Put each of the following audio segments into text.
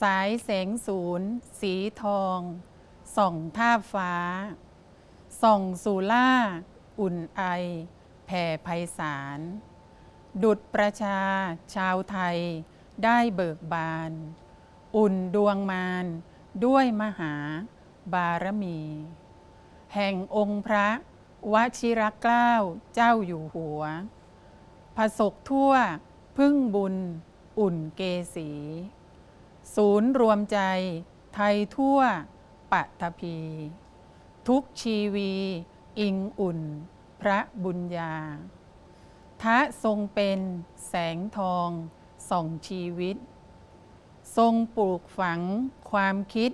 สายแสงศูนย์ สีทอง ส่องท่าฟ้า ส่องสู่ล่า อุ่นไอ แผ่ไพศาล ดุดประชาชาวไทยได้เบิกบาน อุ่นดวงมานด้วยมหาบารมี แห่งองค์พระวชิรเกล้าเจ้าอยู่หัวผสกทั่วพึ่งบุญอุ่นเกสี ศูนย์รวมใจ ไทยทั่ว ปัตภี ทุกชีวี อิงอุ่น พระบุญญาทะทรงเป็นแสงทองส่องชีวิต ทรงปลูกฝังความคิด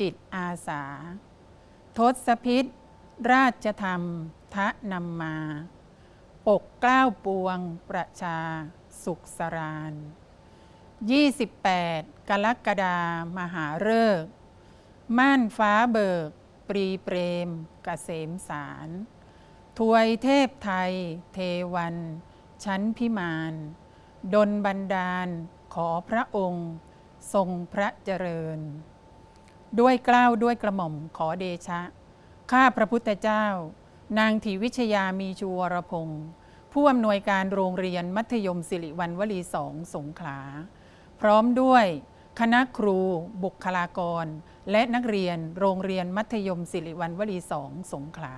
จิตอาสา ทศพิษ ราชธรรมทะนำมา ปกกล้าวปวงประชาสุขสราน 28 กรกฎามหาฤกษ์ม่านฟ้าเบิก ปรีเปรมกเกษมสารถวยเทพไทย เทวัน ชั้นพิมาน ดนบันดาล ขอพระองค์ ทรงพระเจริญ ด้วยกล้าวด้วยกระหม่อมขอเดชะ ข้าพระพุทธเจ้า นางถีวิชยามีชูวรพงศ์ผู้อำนวยการโรงเรียนมัธยมสิริวัณวลีสองสงขลา พร้อมด้วยคณะครู บุคลากร และนักเรียนโรงเรียนมัธยมสิริวัณวลีสองสงขลา